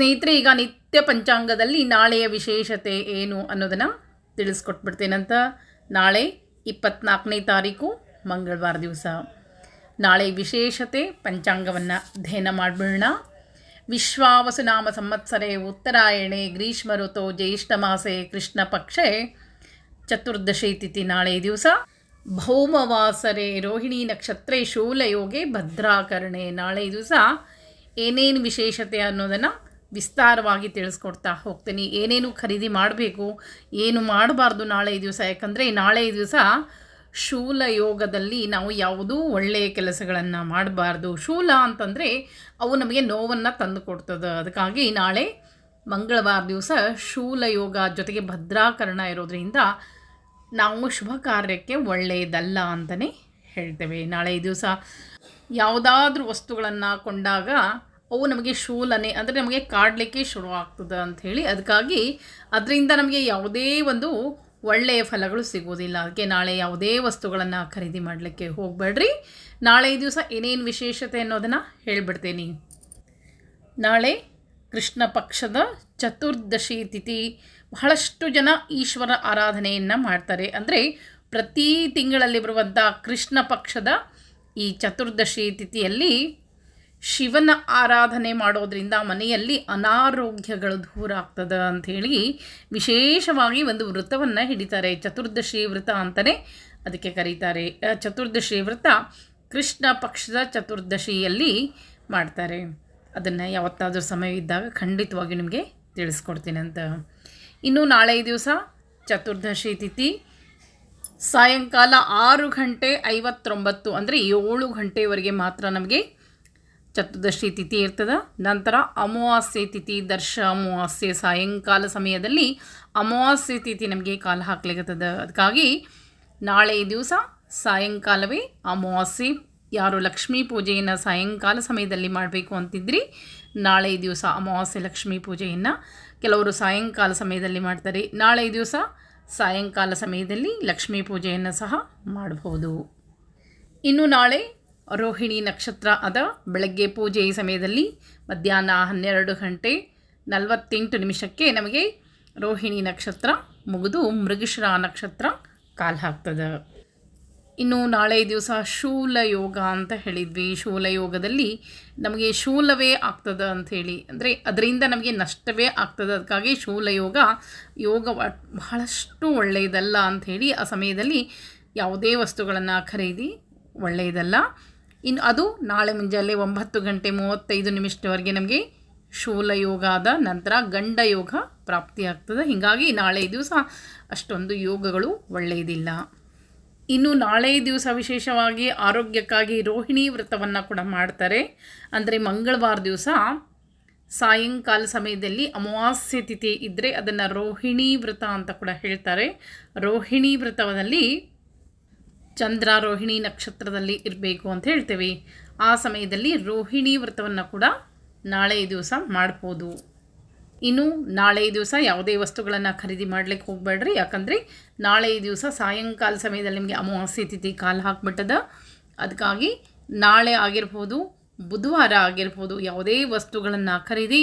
ಸ್ನೇಹಿತರೆ, ಈಗ ನಿತ್ಯ ಪಂಚಾಂಗದಲ್ಲಿ ನಾಳೆಯ ವಿಶೇಷತೆ ಏನು ಅನ್ನೋದನ್ನು ತಿಳಿಸ್ಕೊಟ್ಬಿಡ್ತೇನಂತ ನಾಳೆ ಇಪ್ಪತ್ನಾಲ್ಕನೇ ತಾರೀಕು ಮಂಗಳವಾರ ದಿವಸ. ನಾಳೆ ವಿಶೇಷತೆ, ಪಂಚಾಂಗವನ್ನು ಅಧ್ಯಯನ ಮಾಡಿಬಿಡೋಣ. ವಿಶ್ವಾವಸುನಾಮ ಸಂವತ್ಸರೆ, ಉತ್ತರಾಯಣೆ, ಗ್ರೀಷ್ಮ ಋತು, ಜ್ಯೇಷ್ಠ ಮಾಸೆ, ಕೃಷ್ಣ ಪಕ್ಷೆ, ಚತುರ್ದಶಿ ತಿಥಿ ನಾಳೆ ದಿವಸ. ಭೌಮವಾಸರೆ, ರೋಹಿಣಿ ನಕ್ಷತ್ರೆ ಶೂಲಯೋಗೆ ಭದ್ರಾಕರಣೆ ನಾಳೆ ದಿವಸ. ಏನೇನು ವಿಶೇಷತೆ ಅನ್ನೋದನ್ನು ವಿಸ್ತಾರವಾಗಿ ತಿಳಿಸ್ಕೊಡ್ತಾ ಹೋಗ್ತೀನಿ. ಏನೇನು ಖರೀದಿ ಮಾಡಬೇಕು, ಏನು ಮಾಡಬಾರ್ದು ನಾಳೆ ದಿವಸ? ಯಾಕಂದರೆ ನಾಳೆ ದಿವಸ ಶೂಲ ಯೋಗದಲ್ಲಿ ನಾವು ಯಾವುದೂ ಒಳ್ಳೆಯ ಕೆಲಸಗಳನ್ನು ಮಾಡಬಾರ್ದು. ಶೂಲ ಅಂತಂದರೆ ಅವು ನಮಗೆ ನೋವನ್ನು ತಂದು ಕೊಡ್ತದೆ. ಅದಕ್ಕಾಗಿ ನಾಳೆ ಮಂಗಳವಾರ ದಿವಸ ಶೂಲ ಯೋಗ ಜೊತೆಗೆ ಭದ್ರಾಕರಣ ಇರೋದರಿಂದ ನಾವು ಶುಭ ಕಾರ್ಯಕ್ಕೆ ಒಳ್ಳೆಯದಲ್ಲ ಅಂತಲೇ ಹೇಳ್ತೇವೆ. ನಾಳೆ ದಿವಸ ಯಾವುದಾದ್ರೂ ವಸ್ತುಗಳನ್ನು ಕೊಂಡಾಗ ಅವು ನಮಗೆ ಶೂಲನೆ, ಅಂದರೆ ನಮಗೆ ಕಾಡಲಿಕ್ಕೆ ಶುರು ಆಗ್ತದೆ ಅಂಥೇಳಿ. ಅದಕ್ಕಾಗಿ ಅದರಿಂದ ನಮಗೆ ಯಾವುದೇ ಒಂದು ಒಳ್ಳೆಯ ಫಲಗಳು ಸಿಗೋದಿಲ್ಲ ಅದಕ್ಕೆ ನಾಳೆ ಯಾವುದೇ ವಸ್ತುಗಳನ್ನು ಖರೀದಿ ಮಾಡಲಿಕ್ಕೆ ಹೋಗಬೇಡ್ರಿ. ನಾಳೆ ದಿವಸ ಏನೇನು ವಿಶೇಷತೆ ಅನ್ನೋದನ್ನು ಹೇಳಿಬಿಡ್ತೀನಿ. ನಾಳೆ ಕೃಷ್ಣ ಪಕ್ಷದ ಚತುರ್ದಶಿ ತಿಥಿ. ಬಹಳಷ್ಟು ಜನ ಈಶ್ವರ ಆರಾಧನೆಯನ್ನು ಮಾಡ್ತಾರೆ. ಅಂದರೆ ಪ್ರತಿ ತಿಂಗಳಲ್ಲಿ ಬರುವಂಥ ಕೃಷ್ಣ ಪಕ್ಷದ ಈ ಚತುರ್ದಶಿ ತಿಥಿಯಲ್ಲಿ ಶಿವನ ಆರಾಧನೆ ಮಾಡೋದರಿಂದ ಮನೆಯಲ್ಲಿ ಅನಾರೋಗ್ಯಗಳು ದೂರ ಆಗ್ತದೆ ಅಂಥೇಳಿ ವಿಶೇಷವಾಗಿ ಒಂದು ವ್ರತವನ್ನು ಹಿಡಿತಾರೆ. ಚತುರ್ದಶಿ ವ್ರತ ಅಂತಲೇ ಅದಕ್ಕೆ ಕರೀತಾರೆ. ಚತುರ್ದಶಿ ವ್ರತ ಕೃಷ್ಣ ಪಕ್ಷದ ಚತುರ್ದಶಿಯಲ್ಲಿ ಮಾಡ್ತಾರೆ. ಅದನ್ನು ಯಾವತ್ತಾದರೂ ಸಮಯ ಇದ್ದಾಗ ಖಂಡಿತವಾಗಿ ನಿಮಗೆ ತಿಳಿಸ್ಕೊಡ್ತೀನಿ ಅಂತ. ಇನ್ನು ನಾಳೆ ದಿವಸ ಚತುರ್ದಶಿ ತಿಥಿ ಸಾಯಂಕಾಲ ಆರು ಗಂಟೆ ಐವತ್ತೊಂಬತ್ತು ಅಂದರೆ ಏಳು ಗಂಟೆವರೆಗೆ ಮಾತ್ರ ನಮಗೆ ಚತುರ್ದಶಿ ತಿಥಿ ಇರ್ತದೆ. ನಂತರ ಅಮಾವಾಸ್ಯೆ ತಿಥಿ, ದರ್ಶ ಅಮಾವಾಸ್ಯೆ, ಸಾಯಂಕಾಲ ಸಮಯದಲ್ಲಿ ಅಮಾವಾಸ್ಯೆ ತಿಥಿ ನಮಗೆ ಕಾಲ ಹಾಕ್ಲಿಕ್ಕತ್ತದ ಅದಕ್ಕಾಗಿ ನಾಳೆ ದಿವಸ ಸಾಯಂಕಾಲವೇ ಅಮಾವಾಸ್ಯೆ. ಯಾರು ಲಕ್ಷ್ಮೀ ಪೂಜೆಯನ್ನು ಸಾಯಂಕಾಲ ಸಮಯದಲ್ಲಿ ಮಾಡಬೇಕು ಅಂತಿದ್ರಿ, ನಾಳೆ ದಿವಸ ಅಮಾವಾಸ್ಯೆ ಲಕ್ಷ್ಮೀ ಪೂಜೆಯನ್ನು ಕೆಲವರು ಸಾಯಂಕಾಲ ಸಮಯದಲ್ಲಿ ಮಾಡ್ತಾರೆ. ನಾಳೆ ದಿವಸ ಸಾಯಂಕಾಲ ಸಮಯದಲ್ಲಿ ಲಕ್ಷ್ಮೀ ಪೂಜೆಯನ್ನು ಸಹ ಮಾಡಬಹುದು ಇನ್ನು ನಾಳೆ ರೋಹಿಣಿ ನಕ್ಷತ್ರ ಅದ. ಬೆಳಗ್ಗೆ ಪೂಜೆ ಸಮಯದಲ್ಲಿ ಮಧ್ಯಾಹ್ನ ಹನ್ನೆರಡು ಗಂಟೆ ನಲವತ್ತೆಂಟು ನಿಮಿಷಕ್ಕೆ ನಮಗೆ ರೋಹಿಣಿ ನಕ್ಷತ್ರ ಮುಗಿದು ಮೃಗಶಿರ ನಕ್ಷತ್ರ ಕಾಲು ಹಾಕ್ತದೆ. ಇನ್ನು ನಾಳೆ ದಿವಸ ಶೂಲ ಯೋಗ ಅಂತ ಹೇಳಿದ್ವಿ. ಶೂಲ ಯೋಗದಲ್ಲಿ ನಮಗೆ ಶೂಲವೇ ಆಗ್ತದೆ ಅಂಥೇಳಿ ಅಂದರೆ ಅದರಿಂದ ನಮಗೆ ನಷ್ಟವೇ ಆಗ್ತದೆ. ಅದಕ್ಕಾಗಿ ಶೂಲ ಯೋಗ ಯೋಗ ಬಹಳಷ್ಟು ಒಳ್ಳೆಯದಲ್ಲ ಅಂಥೇಳಿ ಆ ಸಮಯದಲ್ಲಿ ಯಾವುದೇ ವಸ್ತುಗಳನ್ನು ಖರೀದಿ ಒಳ್ಳೆಯದಲ್ಲ. ಇನ್ನು ಅದು ನಾಳೆ ಮುಂಜಾನೆ ಒಂಬತ್ತು ಗಂಟೆ ಮೂವತ್ತೈದು ನಿಮಿಷದವರೆಗೆ ನಮಗೆ ಶೂಲ ಯೋಗ ಆದ ನಂತರ ಗಂಡ ಯೋಗ ಪ್ರಾಪ್ತಿಯಾಗ್ತದೆ ಹೀಗಾಗಿ ನಾಳೆ ದಿವಸ ಅಷ್ಟೊಂದು ಯೋಗಗಳು ಒಳ್ಳೆಯದಿಲ್ಲ. ಇನ್ನು ನಾಳೆ ದಿವಸ ವಿಶೇಷವಾಗಿ ಆರೋಗ್ಯಕ್ಕಾಗಿ ರೋಹಿಣಿ ವ್ರತವನ್ನು ಕೂಡ ಮಾಡ್ತಾರೆ. ಅಂದರೆ ಮಂಗಳವಾರ ದಿವಸ ಸಾಯಂಕಾಲ ಸಮಯದಲ್ಲಿ ಅಮಾವಾಸ್ಯೆ ತಿಥಿ ಇದ್ದರೆ ಅದನ್ನು ರೋಹಿಣಿ ವ್ರತ ಅಂತ ಕೂಡ ಹೇಳ್ತಾರೆ. ರೋಹಿಣಿ ವ್ರತದಲ್ಲಿ ಚಂದ್ರ ರೋಹಿಣಿ ನಕ್ಷತ್ರದಲ್ಲಿ ಇರಬೇಕು ಅಂತ ಹೇಳ್ತೇವೆ. ಆ ಸಮಯದಲ್ಲಿ ರೋಹಿಣಿ ವ್ರತವನ್ನು ಕೂಡ ನಾಳೆ ದಿವಸ ಮಾಡ್ಬೋದು. ಇನ್ನು ನಾಳೆ ದಿವಸ ಯಾವುದೇ ವಸ್ತುಗಳನ್ನು ಖರೀದಿ ಮಾಡ್ಲಿಕ್ಕೆ ಹೋಗಬೇಡ್ರಿ. ಯಾಕಂದರೆ ನಾಳೆ ದಿವಸ ಸಾಯಂಕಾಲ ಸಮಯದಲ್ಲಿ ನಿಮಗೆ ಅಮಾವಾಸ್ಯೆ ತಿಥಿ ಕಾಲ ಹಾಕ್ಬಿಟ್ಟದ. ಅದಕ್ಕಾಗಿ ನಾಳೆ ಆಗಿರ್ಬೋದು, ಬುಧವಾರ ಆಗಿರ್ಬೋದು ಯಾವುದೇ ವಸ್ತುಗಳನ್ನು ಖರೀದಿ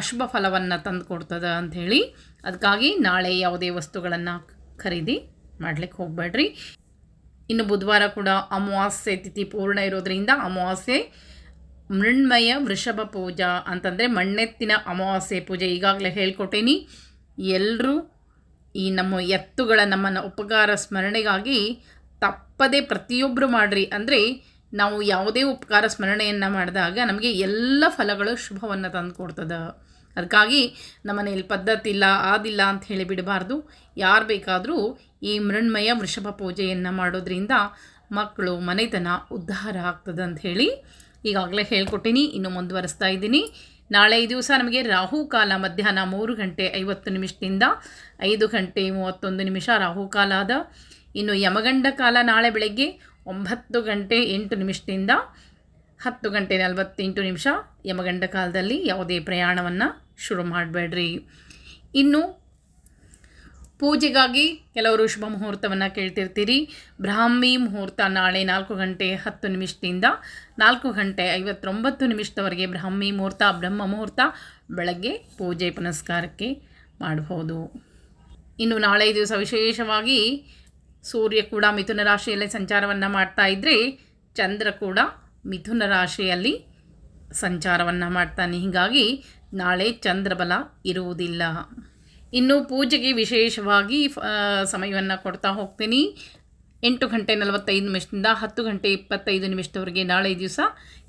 ಅಶುಭ ಫಲವನ್ನು ತಂದು ಕೊಡ್ತದೆ ಅಂಥೇಳಿ ಅದಕ್ಕಾಗಿ ನಾಳೆ ಯಾವುದೇ ವಸ್ತುಗಳನ್ನು ಖರೀದಿ ಮಾಡ್ಲಿಕ್ಕೆ ಹೋಗಬೇಡ್ರಿ. ಇನ್ನು ಬುಧವಾರ ಕೂಡ ಅಮಾವಾಸ್ಯೆ ತಿಥಿ ಪೂರ್ಣ ಇರೋದ್ರಿಂದ ಅಮಾವಾಸ್ಯೆ ಮೃಣ್ಮಯ ವೃಷಭ ಪೂಜಾ ಅಂತಂದರೆ ಮಣ್ಣೆತ್ತಿನ ಅಮಾವಾಸ್ಯೆ ಪೂಜೆ. ಈಗಾಗಲೇ ಹೇಳ್ಕೊಟ್ಟೇನಿ. ಎಲ್ಲರೂ ಈ ನಮ್ಮ ಎತ್ತುಗಳ ನಮ್ಮನ್ನು ಉಪಕಾರ ಸ್ಮರಣೆಗಾಗಿ ತಪ್ಪದೇ ಪ್ರತಿಯೊಬ್ಬರು ಮಾಡಿರಿ. ಅಂದರೆ ನಾವು ಯಾವುದೇ ಉಪಕಾರ ಸ್ಮರಣೆಯನ್ನು ಮಾಡಿದಾಗ ನಮಗೆ ಎಲ್ಲ ಫಲಗಳು ಶುಭವನ್ನು ತಂದು ಕೊಡ್ತದೆ ಅದಕ್ಕಾಗಿ ಪದ್ಧತಿ ಇಲ್ಲ, ಆದಿಲ್ಲ ಅಂತ ಹೇಳಿ ಬಿಡಬಾರ್ದು. ಯಾರು ಬೇಕಾದರೂ ಈ ಮೃಣ್ಮಯ ವೃಷಭ ಪೂಜೆಯನ್ನು ಮಾಡೋದ್ರಿಂದ ಮಕ್ಕಳು ಮನೆತನ ಉದ್ಧಾರ ಆಗ್ತದೆ ಅಂತ ಹೇಳಿ ಈಗಾಗಲೇ ಹೇಳ್ಕೊಟ್ಟಿನಿ, ಇನ್ನು ಮುಂದುವರಿಸ್ತಾ ಇದ್ದೀನಿ. ನಾಳೆ ಈ ದಿವಸ ನಮಗೆ ರಾಹುಕಾಲ ಮಧ್ಯಾಹ್ನ ಮೂರು ಗಂಟೆ ಐವತ್ತು ನಿಮಿಷದಿಂದ ಐದು ಗಂಟೆ ಮೂವತ್ತೊಂದು ನಿಮಿಷ ರಾಹುಕಾಲ ಅದ. ಇನ್ನು ಯಮಗಂಡ ಕಾಲ ನಾಳೆ ಬೆಳಗ್ಗೆ ಒಂಬತ್ತು ಗಂಟೆ ಎಂಟು ನಿಮಿಷದಿಂದ ಹತ್ತು ಗಂಟೆ ನಲವತ್ತೆಂಟು ನಿಮಿಷ ಯಮಗಂಡ ಕಾಲದಲ್ಲಿ ಯಾವುದೇ ಪ್ರಯಾಣವನ್ನು ಶುರು ಮಾಡಬೇಡ್ರಿ. ಇನ್ನು ಪೂಜೆಗಾಗಿ ಕೆಲವರು ಶುಭ ಮುಹೂರ್ತವನ್ನು ಕೇಳ್ತಿರ್ತೀರಿ. ಬ್ರಾಹ್ಮಿ ಮುಹೂರ್ತ ನಾಳೆ ನಾಲ್ಕು ಗಂಟೆ ಹತ್ತು ನಿಮಿಷದಿಂದ ನಾಲ್ಕು ಗಂಟೆ ಐವತ್ತೊಂಬತ್ತು ನಿಮಿಷದವರೆಗೆ ಬ್ರಾಹ್ಮಿ ಮುಹೂರ್ತ, ಬ್ರಹ್ಮ ಮುಹೂರ್ತ ಬೆಳಗ್ಗೆ ಪೂಜೆ ಪುನಸ್ಕಾರಕ್ಕೆ ಮಾಡಬಹುದು ಇನ್ನು ನಾಳೆ ದಿವಸ ವಿಶೇಷವಾಗಿ ಸೂರ್ಯ ಕೂಡ ಮಿಥುನ ರಾಶಿಯಲ್ಲೇ ಸಂಚಾರವನ್ನು ಮಾಡ್ತಾ ಇದ್ದರೆ ಚಂದ್ರ ಕೂಡ ಮಿಥುನ ರಾಶಿಯಲ್ಲಿ ಸಂಚಾರವನ್ನು ಮಾಡ್ತಾನೆ. ಹೀಗಾಗಿ ನಾಳೆ ಚಂದ್ರಬಲ ಇರುವುದಿಲ್ಲ. ಇನ್ನು ಪೂಜೆಗೆ ವಿಶೇಷವಾಗಿ ಸಮಯವನ್ನು ಕೊಡ್ತಾ ಹೋಗ್ತೀನಿ. ಎಂಟು ಗಂಟೆ ನಲವತ್ತೈದು ನಿಮಿಷದಿಂದ ಹತ್ತು ಗಂಟೆ ಇಪ್ಪತ್ತೈದು ನಿಮಿಷದವರೆಗೆ ನಾಳೆ ದಿವಸ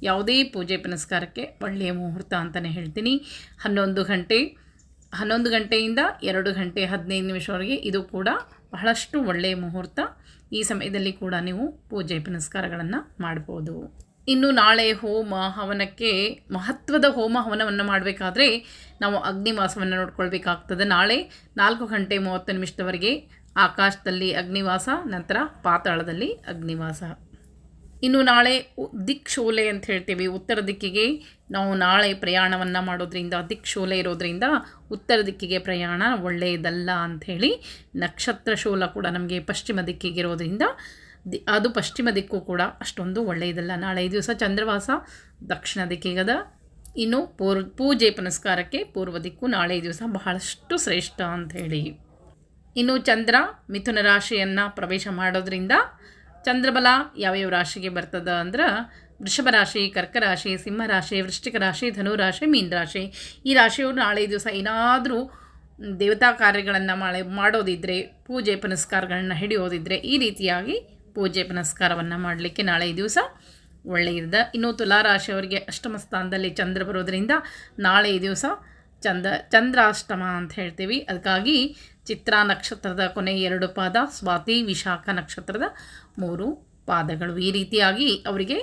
ಯಾವುದೇ ಪೂಜೆ ಪುನಸ್ಕಾರಕ್ಕೆ ಒಳ್ಳೆಯ ಮುಹೂರ್ತ ಅಂತಲೇ ಹೇಳ್ತೀನಿ. ಹನ್ನೊಂದು ಗಂಟೆ, ಹನ್ನೊಂದು ಗಂಟೆಯಿಂದ ಎರಡು ಗಂಟೆ ಹದಿನೈದು ನಿಮಿಷವರೆಗೆ ಇದು ಕೂಡ ಬಹಳಷ್ಟು ಒಳ್ಳೆಯ ಮುಹೂರ್ತ. ಈ ಸಮಯದಲ್ಲಿ ಕೂಡ ನೀವು ಪೂಜೆ ಪುನಸ್ಕಾರಗಳನ್ನು ಮಾಡ್ಬೋದು. ಇನ್ನು ನಾಳೆ ಹೋಮ ಹವನಕ್ಕೆ ಮಹತ್ವದ ಹೋಮ ಹವನವನ್ನು ಮಾಡಬೇಕಾದ್ರೆ ನಾವು ಅಗ್ನಿವಾಸವನ್ನು ನೋಡ್ಕೊಳ್ಬೇಕಾಗ್ತದೆ. ನಾಳೆ ನಾಲ್ಕು ಗಂಟೆ ಮೂವತ್ತು ನಿಮಿಷದವರೆಗೆ ಆಕಾಶದಲ್ಲಿ ಅಗ್ನಿವಾಸ, ನಂತರ ಪಾತಾಳದಲ್ಲಿ ಅಗ್ನಿವಾಸ. ಇನ್ನು ನಾಳೆ ದಿಕ್ಶೂಲೆ ಅಂತ ಹೇಳ್ತೀವಿ. ಉತ್ತರ ದಿಕ್ಕಿಗೆ ನಾವು ನಾಳೆ ಪ್ರಯಾಣವನ್ನು ಮಾಡೋದ್ರಿಂದ, ದಿಕ್ಶೂಲೆ ಇರೋದ್ರಿಂದ ಉತ್ತರ ದಿಕ್ಕಿಗೆ ಪ್ರಯಾಣ ಒಳ್ಳೆಯದಲ್ಲ ಅಂಥೇಳಿ ನಕ್ಷತ್ರ ಶೋಲ ಕೂಡ ನಮಗೆ ಪಶ್ಚಿಮ ದಿಕ್ಕಿಗೆ ದಿಕ್ಕಿಗಿರೋದ್ರಿಂದ ದಿ ಅದು ಪಶ್ಚಿಮ ದಿಕ್ಕು ಕೂಡ ಅಷ್ಟೊಂದು ಒಳ್ಳೆಯದಲ್ಲ. ನಾಳೆ ದಿವಸ ಚಂದ್ರವಾಸ, ದಕ್ಷಿಣ ದಿಕ್ಕಿಗದ, ಇನ್ನು ಪೂರ್, ಪೂಜೆ ಪುನಸ್ಕಾರಕ್ಕೆ ಪೂರ್ವ ದಿಕ್ಕು ನಾಳೆ ದಿವಸ ಬಹಳಷ್ಟು ಶ್ರೇಷ್ಠ ಅಂತ ಹೇಳಿ. ಇನ್ನು ಚಂದ್ರ ಮಿಥುನ ರಾಶಿಯನ್ನು ಪ್ರವೇಶ ಮಾಡೋದ್ರಿಂದ ಚಂದ್ರಬಲ ಯಾವ್ಯಾವ ರಾಶಿಗೆ ಬರ್ತದ ಅಂದ್ರೆ ವೃಷಭ ರಾಶಿ, ಕರ್ಕ ರಾಶಿ, ಸಿಂಹ ರಾಶಿ, ವೃಶ್ಚಿಕ ರಾಶಿ, ಧನು ರಾಶಿ, ಮೀನ ರಾಶಿ. ಈ ರಾಶಿಯವರು ನಾಳೆ ದಿವಸ ಏನಾದರೂ ದೇವತಾ ಕಾರ್ಯಗಳನ್ನು ಮಾಡೋದಿದ್ರೆ ಮಾಡೋದಿದ್ದರೆ ಪೂಜೆ ಪುನಸ್ಕಾರಗಳನ್ನ ಹಿಡಿಯೋದಿದ್ದರೆ ಈ ರೀತಿಯಾಗಿ ಪೂಜೆ ಪುನಸ್ಕಾರವನ್ನು ಮಾಡಲಿಕ್ಕೆ ನಾಳೆ ದಿವಸ ಒಳ್ಳೆಯದ ಇನ್ನು ತುಲಾರಾಶಿಯವರಿಗೆ ಅಷ್ಟಮ ಸ್ಥಾನದಲ್ಲಿ ಚಂದ್ರ ಬರೋದರಿಂದ ನಾಳೆ ದಿವಸ ಚಂದ, ಚಂದ್ರಾಷ್ಟಮ ಅಂತ ಹೇಳ್ತೀವಿ. ಅದಕ್ಕಾಗಿ ಚಿತ್ರ ನಕ್ಷತ್ರದ ಕೊನೆ ಎರಡು ಪಾದ, ಸ್ವಾತಿ, ವಿಶಾಖ ನಕ್ಷತ್ರದ ಮೂರು ಪಾದಗಳು. ಈ ರೀತಿಯಾಗಿ ಅವರಿಗೆ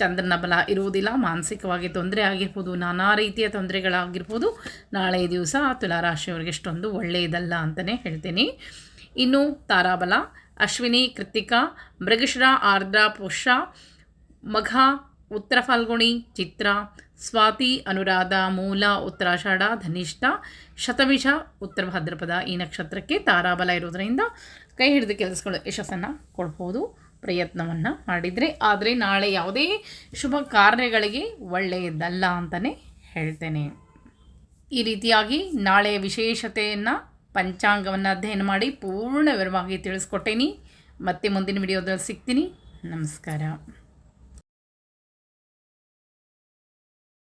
ಚಂದ್ರನ ಬಲ ಇರುವುದಿಲ್ಲ, ಮಾನಸಿಕವಾಗಿ ತೊಂದರೆ ಆಗಿರ್ಬೋದು, ನಾನಾ ರೀತಿಯ ತೊಂದರೆಗಳಾಗಿರ್ಬೋದು, ನಾಳೆ ದಿವಸ ತುಲಾರಾಶಿಯವರಿಗೆ ಎಷ್ಟೊಂದು ಒಳ್ಳೆಯದಲ್ಲ ಅಂತಲೇ ಹೇಳ್ತೀನಿ. ಇನ್ನು ತಾರಾಬಲ ಅಶ್ವಿನಿ, ಕೃತಿಕಾ, ಮೃಗಶ್ರ, ಆರ್ದ್ರ ಪುಷ ಮಘ, ಉತ್ತರ ಫಾಲ್ಗುಣಿ, ಚಿತ್ರ, ಸ್ವಾತಿ, ಅನುರಾಧ, ಮೂಲ, ಉತ್ತರಾಷಾಢ, ಧನಿಷ್ಠ, ಶತವಿಷ, ಉತ್ತರ ಭಾದ್ರಪದ ಈ ನಕ್ಷತ್ರಕ್ಕೆ ತಾರಾಬಲ ಇರೋದರಿಂದ ಕೈ ಹಿಡಿದು ಕೆಲಸಗಳು ಯಶಸ್ಸನ್ನು ಕೊಡ್ಬೋದು, ಪ್ರಯತ್ನವನ್ನು ಮಾಡಿದರೆ. ಆದರೆ ನಾಳೆ ಯಾವುದೇ ಶುಭ ಕಾರ್ಯಗಳಿಗೆ ಒಳ್ಳೆಯದಲ್ಲ ಅಂತಲೇ ಹೇಳ್ತೇನೆ. ಈ ರೀತಿಯಾಗಿ ನಾಳೆಯ ವಿಶೇಷತೆಯನ್ನು ಪಂಚಾಂಗವನ್ನು ಅಧ್ಯಯನ ಮಾಡಿ ಪೂರ್ಣ ವಿವರವಾಗಿ ತಿಳಿಸ್ಕೊಟ್ಟೇನಿ. ಮತ್ತೆ ಮುಂದಿನ ವಿಡಿಯೋದಲ್ಲಿ ಸಿಗ್ತೀನಿ. ನಮಸ್ಕಾರ.